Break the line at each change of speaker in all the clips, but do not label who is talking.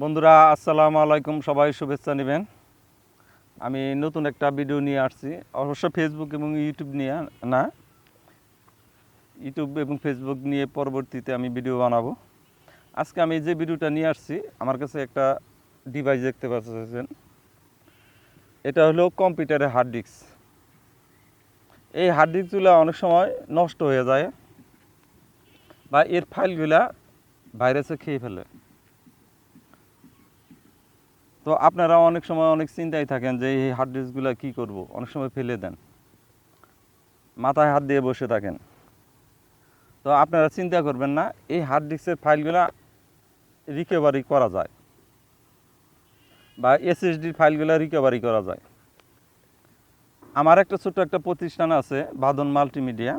বন্ধুরা, আসসালামু আলাইকুম। সবাই শুভেচ্ছা নেবেন। আমি নতুন একটা ভিডিও নিয়ে আসছি। অবশ্য ফেসবুক এবং ইউটিউব নিয়ে না। ইউটিউব এবং ফেসবুক নিয়ে পরবর্তীতে আমি ভিডিও বানাবো। আজকে আমি যে ভিডিওটা নিয়ে আসছি, আমার কাছে একটা ডিভাইস দেখতে পাচ্ছেন। এটা হলো কম্পিউটারের হার্ড ডিস্ক এই হার্ড ডিস্কগুলো অনেক সময় নষ্ট হয়ে যায় বা এর ফাইলগুলা ভাইরাসে খেয়ে ফেলে। তো আপনারা অনেক সময় অনেক চিন্তায় থাকেন যে এই হার্ড ডিস্কগুলো কী করব? অনেক সময় ফেলে দেন। মাথায় হাত দিয়ে বসে থাকেন। তো আপনারা চিন্তা করবেন না, এই হার্ড ডিস্কের ফাইলগুলো রিকভারি করা যায় বা এসএসডির ফাইলগুলো রিকভারি করা যায়। আমার একটা ছোট্ট একটা প্রতিষ্ঠান আছে, বাদন মাল্টিমিডিয়া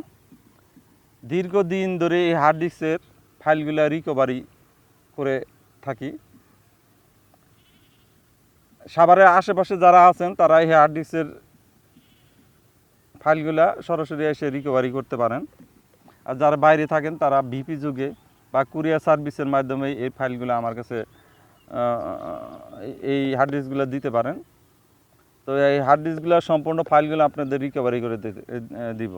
দীর্ঘদিন ধরে এই হার্ড ডিস্কের ফাইলগুলো রিকভারি করে থাকি। সাভারের আশেপাশে যারা আছেন তারা এই হার্ড ডিস্কের ফাইলগুলা সরাসরি এসে রিকভারি করতে পারেন। আর যারা বাইরে থাকেন, তারা ভিপি যুগে বা কুরিয়ার সার্ভিসের মাধ্যমে এই ফাইলগুলো আমার কাছে এই হার্ড ডিস্কগুলো দিতে পারেন। তো এই হার্ড ডিস্কগুলো সম্পূর্ণ ফাইলগুলো আপনাদের রিকভারি করে দিব।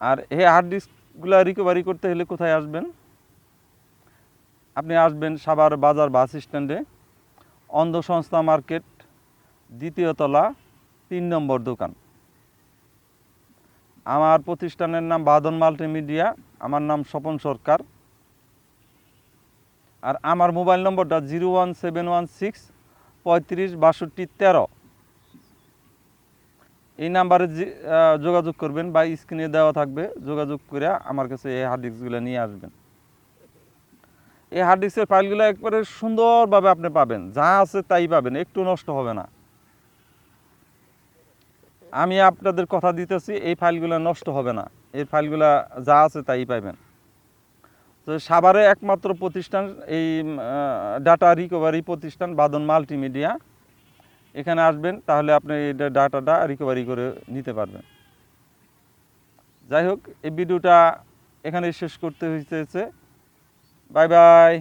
আর এই হার্ড ডিস্কগুলো রিকভারি করতে হলে কোথায় আসবেন? আপনি আসবেন সাভার বাজার বাস স্ট্যান্ডে। অন্ধ সংস্থা মার্কেট, দ্বিতীয় তলা, তিন নম্বর দোকান। আমার প্রতিষ্ঠানের নাম বাদন মাল্টিমিডিয়া, আমার নাম স্বপন সরকার। আর আমার মোবাইল নম্বরটা zero one seven one six পঁয়ত্রিশ বাষট্টি তেরো। এই নাম্বারে যোগাযোগ করবেন বা স্ক্রিনে দেওয়া থাকবে, যোগাযোগ করে আমার কাছে এই হার্ড ডিস্কগুলো নিয়ে আসবেন। এই হার্ড ডিস্কের ফাইলগুলো একবারে সুন্দরভাবে আপনি পাবেন। যা আছে তাই পাবেন, একটু নষ্ট হবে না। আমি আপনাদের কথা দিতেছি, এই ফাইলগুলো নষ্ট হবে না। এই ফাইলগুলো যা আছে তাই পাবেন। তো সাভারে একমাত্র প্রতিষ্ঠান, এই ডাটা রিকভারি প্রতিষ্ঠান বাদন মাল্টিমিডিয়া এখানে আসবেন, তাহলে আপনি এই ডাটাটা রিকভারি করে নিতে পারবেন। যাই হোক, এই ভিডিওটা এখানে শেষ করতে হয়েছে বাই বাই